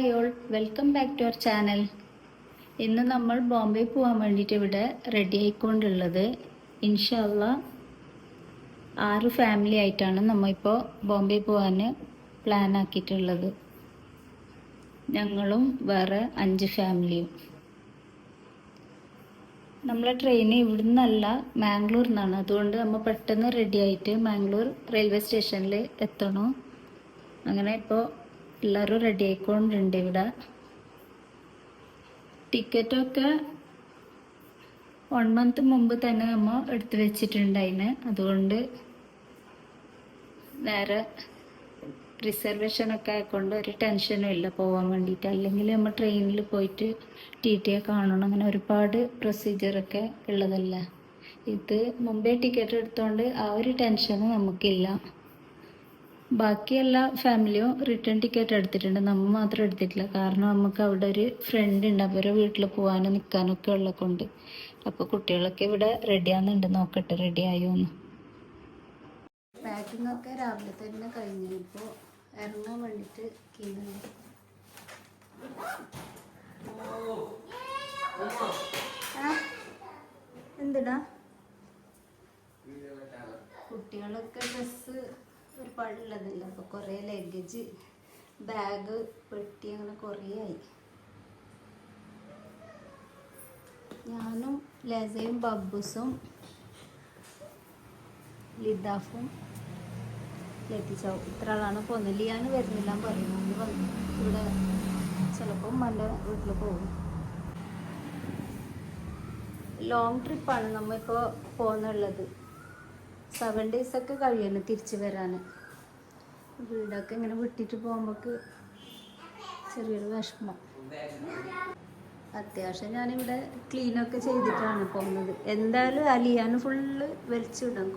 Hi all welcome back to our channel ഇന്ന് നമ്മൾ ബോംബെ പോകാൻ വേണ്ടിയിട്ട് ഇവിടെ റെഡി ആയിക്കൊണ്ടുള്ളത് ഇൻഷല്ല ആറ് ഫാമിലി ആയിട്ടാണ് നമ്മളിപ്പോൾ ബോംബെ പോകാൻ പ്ലാൻ ആക്കിയിട്ടുള്ളത്. ഞങ്ങളും വേറെ അഞ്ച് ഫാമിലിയും നമ്മളെ ട്രെയിൻ ഇവിടുന്നല്ല മാംഗ്ലൂർ നിന്നാണ് അതുകൊണ്ട് നമ്മൾ പെട്ടെന്ന് റെഡി ആയിട്ട് മാംഗ്ലൂർ റെയിൽവേ സ്റ്റേഷനിൽ എത്തണോ. അങ്ങനെ ഇപ്പോൾ എല്ലാവരും റെഡി ആയിക്കൊണ്ടുണ്ട് ഇവിടെ. ടിക്കറ്റൊക്കെ വൺ മന്ത് മുമ്പ് തന്നെ നമ്മൾ എടുത്തു വെച്ചിട്ടുണ്ടായിന് അതുകൊണ്ട് നേരെ റിസർവേഷനൊക്കെ ആയിക്കൊണ്ട് ഒരു ടെൻഷനും ഇല്ല പോകാൻ വേണ്ടിയിട്ട് അല്ലെങ്കിൽ നമ്മൾ ട്രെയിനിൽ പോയിട്ട് ടി ടിയെ കാണണം. അങ്ങനെ ഒരുപാട് പ്രൊസീജിയറൊക്കെ ഉള്ളതല്ല. ഇത് മുമ്പേ ടിക്കറ്റ് എടുത്തോണ്ട് ആ ഒരു ടെൻഷനും നമുക്കില്ല. ബാക്കി എല്ലാ ഫാമിലിയും റിട്ടേൺ ടിക്കറ്റ് എടുത്തിട്ടുണ്ട്. നമ്മൾ മാത്രം എടുത്തിട്ടില്ല. കാരണം നമുക്ക് അവിടെ ഒരു ഫ്രണ്ട് ഉണ്ട്. അവരെ വീട്ടിൽ പോകാനും നിൽക്കാനൊക്കെ ഉള്ള കൊണ്ട് അപ്പോൾ കുട്ടികളൊക്കെ ഇവിടെ റെഡിയാകുന്നുണ്ട് നോക്കട്ടെ റെഡി ആയോന്ന്. പാക്കിംഗ് ഒക്കെ രാവിലെ തന്നെ കഴിഞ്ഞു. ഇപ്പോൾ ഇറങ്ങാൻ വേണ്ടിയിട്ട് എന്തിടാ? കുട്ടികളൊക്കെ ഡ്രസ്സ് ഒരുപാടുള്ളതല്ല അപ്പോൾ കുറേ ലഗേജ് ബാഗ് പെട്ടി അങ്ങനെ കുറേ ആയി. ഞാനും ലസയും ബബ്ബുസും ലിദാഫും ലത്തിച്ചാവും ഇത്ര ആളാണ് പോകുന്നത് ലിയാന് വരുന്നില്ല എന്ന് പറയുന്നു. അന്ന് വന്നു. ഇവിടെ ചിലപ്പോൾ മല വീട്ടിൽ പോകും. ലോങ് ട്രിപ്പാണ് നമ്മളിപ്പോൾ പോകുന്നുള്ളത് സെവൻ ഡേയ്സ് ഒക്കെ കഴിയണം തിരിച്ചു വരാൻ വീടൊക്കെ ഇങ്ങനെ വിട്ടിട്ട് പോകുമ്പോൾക്ക് ചെറിയൊരു വിഷമം. അത്യാവശ്യം ഞാനിവിടെ ക്ലീനൊക്കെ ചെയ്തിട്ടാണ് പോകുന്നത്. എന്തായാലും അലിയാൻ ഫുള്ള് വലിച്ചിടാം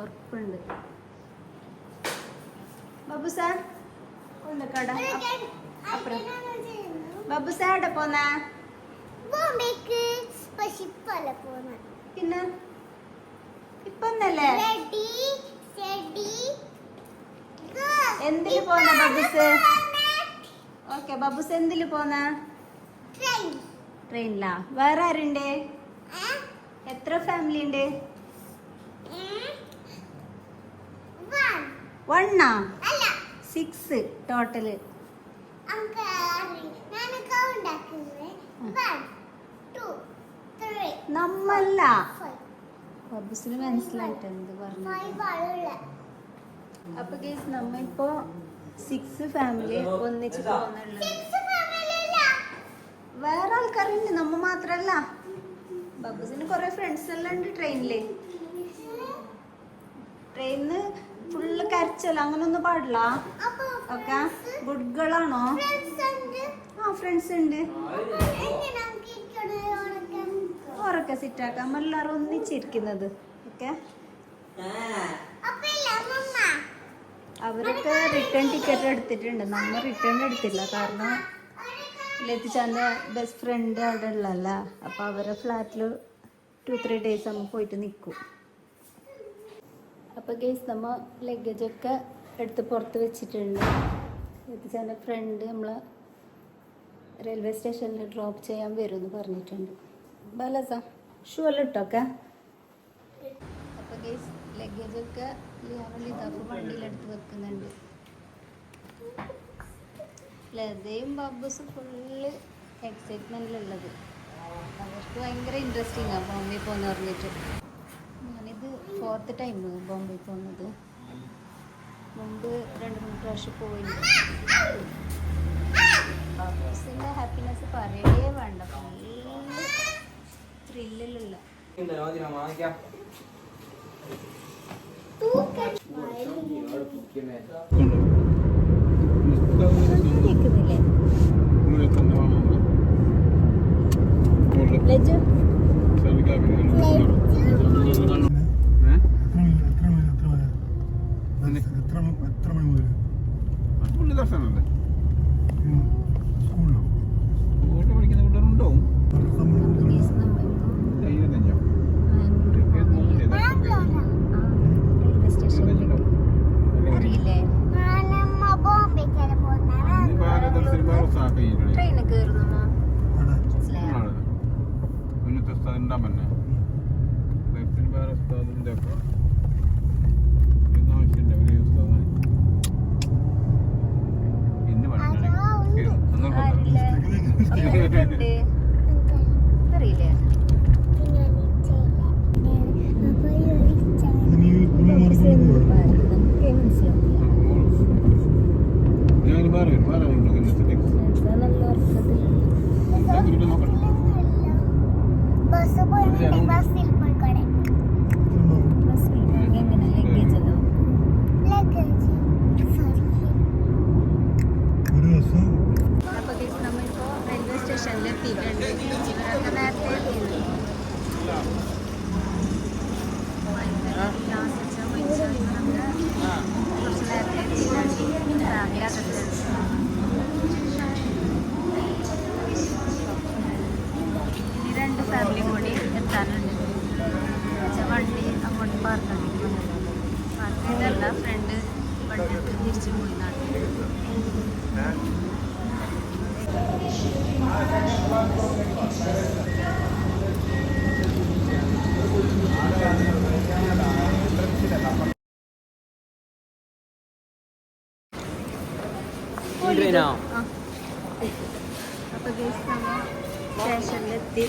ഉറപ്പുണ്ട്. ബാബു സാർ ഒന്ന് കട അപ്പുറം. ബാബു പോന്നാ? ബോംബെക്ക് പശിപ്പല്ല പോണ പിന്നെ? ഇപ്പൊ സ്റ്റഡി എന്തിൽ പോന്ന ബബുസ് ഓക്കെ ബബുസ് എന്തിൽ പോന്ന? ട്രെയിനിലാ? വേറെ ആരുണ്ട്? എത്ര ഫാമിലി ഉണ്ട്? വണ്ണാ? സിക്സ് ടോട്ടൽ നമുക്ക് ബബുസിന് മനസ്സിലായിട്ട് എന്ത് പറഞ്ഞു അപ്പൊ ഗേസ് നമ്മ ഇപ്പോ സിക്സ് ഫാമിലി ഒന്നിച്ച് പോകുന്നുള്ളത് ഫാമിലി വേറെ ആൾക്കാരുണ്ട് നമ്മ മാത്രല്ല. ബബുസിന് കുറെ ഫ്രണ്ട്സ് എല്ലാം ഉണ്ട് ട്രെയിനിൽ ട്രെയിനിന്ന് ഫുള്ള് കരച്ചല്ല അങ്ങനൊന്നും പാടില്ല. ഓക്കെ ഗുഡ് ഗേൾ ആണോ ആ ഫ്രണ്ട്സ് ഉണ്ട്. എങ്ങനെ? ഓരൊക്കെ സിറ്റാക്കാം എല്ലാവരും ഒന്നിച്ചിരിക്കുന്നത്. ഓക്കെ? അപ്പൊ അവരൊക്കെ റിട്ടേൺ ടിക്കറ്റ് എടുത്തിട്ടുണ്ട്. നമ്മൾ റിട്ടേൺ എടുത്തില്ല. കാരണം ലത്തിച്ചാന്റെ ബെസ്റ്റ് ഫ്രണ്ട് അവിടെ ഉള്ളല്ല അപ്പോൾ അവരെ ഫ്ലാറ്റിൽ ടു ത്രീ ഡേയ്സ് നമ്മൾ പോയിട്ട് നിൽക്കും അപ്പോൾ ഗേസ് നമ്മൾ ലഗേജൊക്കെ എടുത്ത് പുറത്ത് വെച്ചിട്ടുണ്ട്. ലത്തിച്ചാന്റെ ഫ്രണ്ട് നമ്മൾ റെയിൽവേ സ്റ്റേഷനിൽ ഡ്രോപ്പ് ചെയ്യാൻ വരുമെന്ന് പറഞ്ഞിട്ടുണ്ട്. ബലസ. ഷൂ എല്ലാം ഇട്ടോക്കെ. അപ്പോൾ ഗേസ് ലഗേജൊക്കെ ലിയാറുള്ള ഇതാക്കും വണ്ടിയിലെടുത്ത് വെക്കുന്നുണ്ട്. ലതയും ബാബൂസും ഫുള്ള് എക്സൈറ്റ്മെന്റിലുള്ളത് അവർക്ക് ഭയങ്കര ഇൻട്രസ്റ്റിംഗ് ആണ് ബോംബെ പോകുന്ന പറഞ്ഞിട്ട്. ഞാനിത് ഫോർത്ത് ടൈം ബോംബെ പോകുന്നത് മുമ്പ് രണ്ട് മൂന്ന് പ്രാവശ്യം പോയിട്ടുണ്ട്. ബബ്ബസിന്റെ ഹാപ്പിനെസ് പറയേ വേണ്ട ഫുള്ള് ഫ്രില്ലിലുള്ള കേൾക്കുന്നില്ലേ ലജ്ജു. എത്ര മണി മുതൽ സ്കൂളിലോ ഒരു സ്ഥലം ഇന്ന് ആരില്ലേ. ഉണ്ട്. അറിയില്ലേ. നീ പുള്ളി മാറിക്കൊണ്ടു നമുക്ക് മനസ്സിലാവില്ല ഞാൻ വേറെ വേറെ ഉണ്ട് എന്താ നല്ല അർത്ഥത്തിലുള്ള നോക്കട്ടെ ബസ് പോയി ബസ്സിൽ പോയിക്കോടെ ബസ്സിൽ എങ്ങനെ ലഗേജ് എല്ലാം ലഗേജ് ഒരു ദിവസം അപ്പോൾ ഗൈസ് നമ്മളിപ്പോൾ റെയിൽവേ സ്റ്റേഷനിൽ എത്തിയിട്ടുണ്ട് ഇവരൊക്കെ നേരത്തെ എത്തിയിട്ടുണ്ട് കുറച്ച് നേരത്തെ എത്തിയിട്ടുണ്ട് ഫാമിലി അകത്തുണ്ട് ഇനി രണ്ട് ഫാമിലിയും കൂടി എത്താനുണ്ട് എന്നുവെച്ചാൽ വണ്ടി അങ്ങോട്ട് പാർക്ക് പാർക്ക് ചെയ്തല്ല ഫ്രണ്ട് വണ്ടി എടുത്ത് തിരിച്ചു പോയി നാട്ടിൽ നമ്മൾ സ്റ്റേഷനിലെത്തി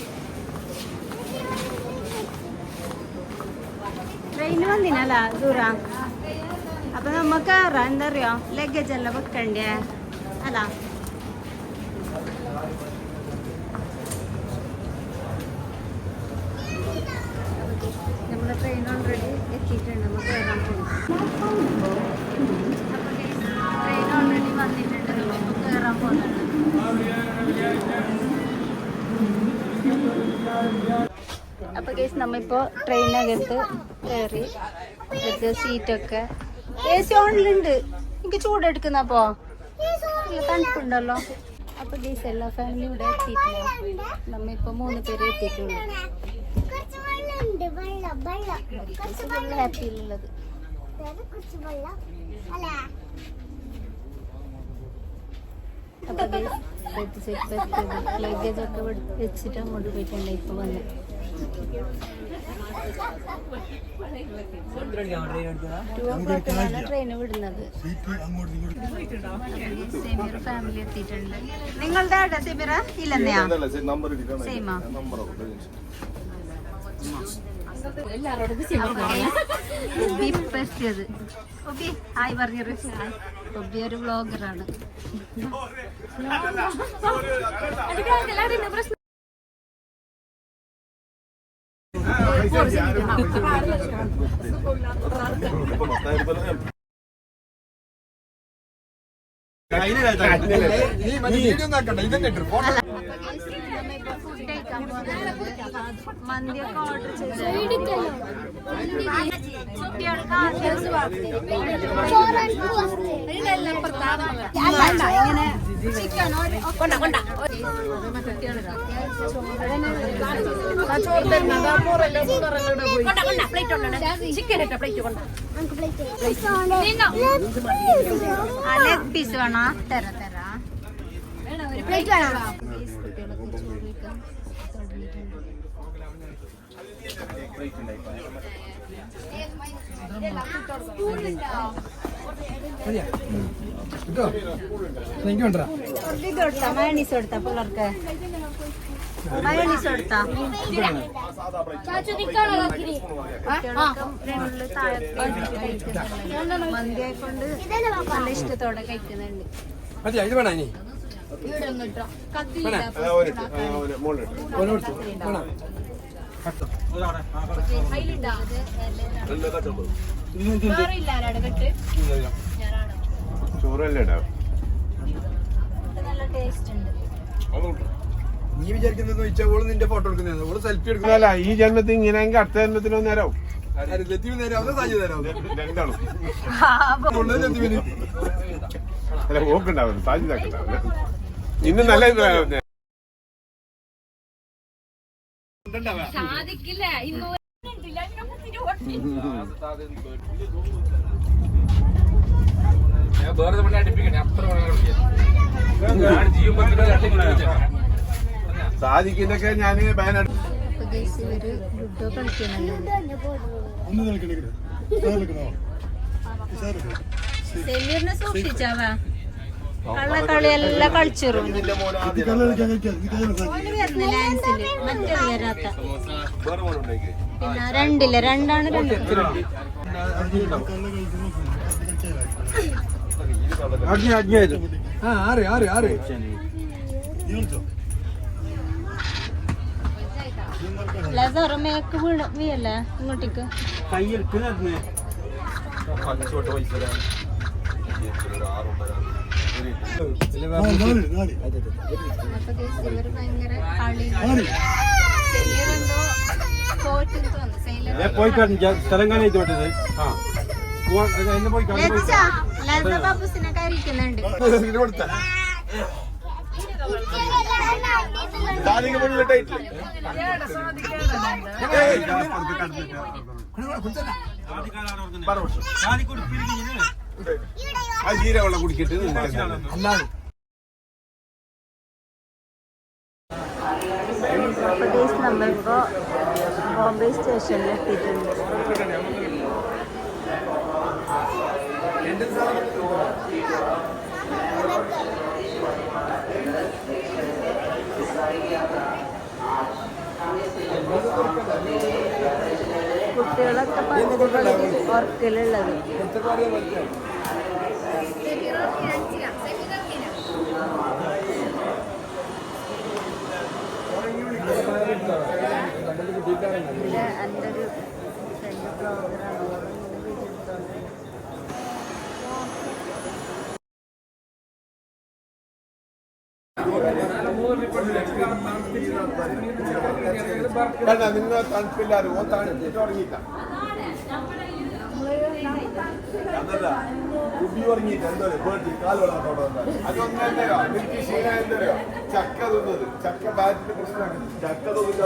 ട്രെയിൻ വന്നിനല്ല ദൂര. അപ്പൊ നമുക്ക് എന്താ അറിയോ? ലഗേജ് എല്ലാം വെക്കണ്ടേ? അല്ല നമ്മുടെ ട്രെയിൻ ഓൾറെഡി എത്തിയിട്ടുണ്ട് നമുക്ക് അപ്പൊ കേസ് നമ്മളിപ്പോ ട്രെയിനകത്ത് കയറി. ഇവിടുത്തെ സീറ്റൊക്കെ എ സി ഓണിലുണ്ട് എനിക്ക് ചൂടെടുക്കുന്നപ്പോ അപ്പോ തണുപ്പുണ്ടല്ലോ. അപ്പൊ കേസ് എല്ലാ ഫാമിലി ഇവിടെ എത്തിയിട്ടില്ല. നമ്മിപ്പോ മൂന്ന് പേര് എത്തിയിട്ടുള്ളൂ. ഹാപ്പിയിലുള്ളത് ലഗേജ് ഒക്കെ വെച്ചിട്ട് അങ്ങോട്ട് പോയിട്ടുണ്ട്. ഇപ്പൊ വന്ന്. ടു ഓ വിടുന്നത്. സെമീർ ഫാമിലി എത്തിയിട്ടുണ്ട്. നിങ്ങളുടെ ആടാ സെമീറ? ഇല്ലെന്നെയാ? സെയിമാ? ഒബി ഒബി ഹായ് പറഞ്ഞൊരു. ഒബി ഒരു വ്ളോഗറാണ് ഫുഡ് കഴിക്കാൻ പോകുന്നത് മന്തിയൊക്കെ ഓർഡർ ചെയ്ത് കുട്ടികൾക്ക് ആദ്യം ഇങ്ങനെ ചിക്കനോ ലെഗ് പീസ് വേണോ? തരാ തരാ. പ്ലേറ്റ് വേണം കുട്ടികളൊക്കെ ചോറ് കഴിക്കാൻ തുടങ്ങിയിട്ടുണ്ട് മയണീസ് കൊടുത്താ പിള്ളേർക്ക് മയണീസ് കൊടുത്താ നല്ല ഇഷ്ടത്തോടെ കഴിക്കുന്നുണ്ട് ടേസ്റ്റ് ഉണ്ട്. നീ വിചാരിക്കുന്നത് വെച്ചാൽ ഓൾ നിന്റെ ഫോട്ടോ എടുക്കുന്നത് ഓൾ സെൽഫി എടുക്കുന്നല്ല ഈ ജന്മത്തിൽ ഇങ്ങനെ അടുത്ത ജന്മത്തിനോ നേരം രണ്ടാളും. ഓക്കുണ്ടാവും സാധ്യതാക്കുണ്ടാവില്ല ഇന്ന് നല്ല സാധിക്കുന്നൊക്കെ ഞാൻ നിൽക്കണേ നിൽക്കണോ സെമീറിനെ സൂക്ഷിച്ചാവാ കളിച്ചിറും വരാത്ത പിന്നെ രണ്ടില്ല രണ്ടാണ് രണ്ട്. മേക്ക് വീണ് വീയല്ലേ ഇങ്ങോട്ടേക്ക്? ആ, നാല് പോയി തെലങ്കാന തോട്ടത് ആ പോയി ബാബുസിനെ കയറിക്കുന്നുണ്ട് കൊടുത്ത ആ ജീരവെള്ളം കുടിക്കിട്ട് അല്ലാതെ. അപ്പൊ ഗൈസ് നമ്മളിപ്പോ ബോംബെ സ്റ്റേഷനിൽ എത്തിയിട്ടുണ്ട്. കുട്ടികളൊക്കെ പകുതി ഉറക്കലുള്ളത് എന്റെ ഒരു ഫ്രണ്ട് ബ്ലോഗറാണ് നിങ്ങൾ തണുപ്പില്ലാതെ ഓ തണുപ്പിട്ട് ഉറങ്ങിയില്ല. അതല്ല കുടി ഉറങ്ങിയിട്ട് എന്തോ പേട്ടി കാലുകളാത്തോടെ അതൊന്നും എന്തോ എനിക്ക് ശീലം എന്തോ ചക്ക തിന്നത് ചക്ക ബാറ്റിന്റെ പ്രശ്നമാണ്. ചക്ക തിന്നിട്ട്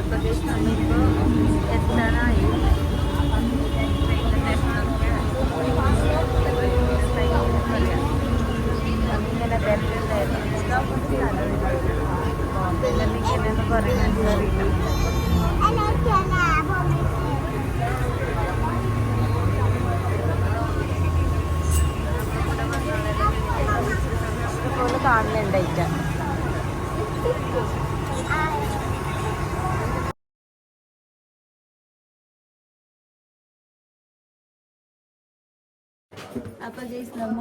അപ്പൊ ഗൈസ് നമ്മളിപ്പോ എത്താനായി അങ്ങനെ ബെല്ലുണ്ടായിരുന്നു ബോംബെയിലെല്ലാം ഇങ്ങനെയെന്ന് പറയുന്നത് അറിയില്ല. കാണുന്നുണ്ടായിട്ടാ. അപ്പൊ ഗൈസ് നമ്മ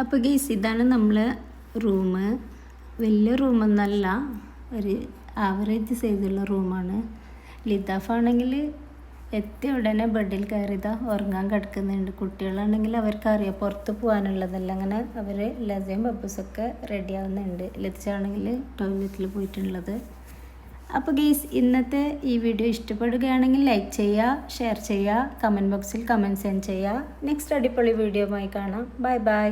അപ്പോൾ ഗൈസ് ഇതാണ് നമ്മൾ റൂം വലിയ റൂമൊന്നല്ല ഒരു ആവറേജ് സൈസുള്ള റൂമാണ്. ലിതാഫാണെങ്കിൽ എത്തിയ ഉടനെ ബെഡിൽ കയറിയതാ ഉറങ്ങാൻ കിടക്കുന്നുണ്ട്. കുട്ടികളാണെങ്കിൽ അവർക്കറിയാം പുറത്ത് പോകാനുള്ളതല്ല. അങ്ങനെ അവർ ലസയും പപ്പസൊക്കെ റെഡി ആവുന്നുണ്ട്. ലതിച്ചാണെങ്കിൽ ടോയ്ലറ്റിൽ പോയിട്ടുള്ളത്. അപ്പോൾ ഗെയ്സ് ഇന്നത്തെ ഈ വീഡിയോ ഇഷ്ടപ്പെടുകയാണെങ്കിൽ ലൈക്ക് ചെയ്യുക ഷെയർ ചെയ്യുക കമന്റ് ബോക്സിൽ കമന്റ് സെൻഡ് ചെയ്യുക. നെക്സ്റ്റ് അടിപൊളി വീഡിയോ കാണാം. Bye bye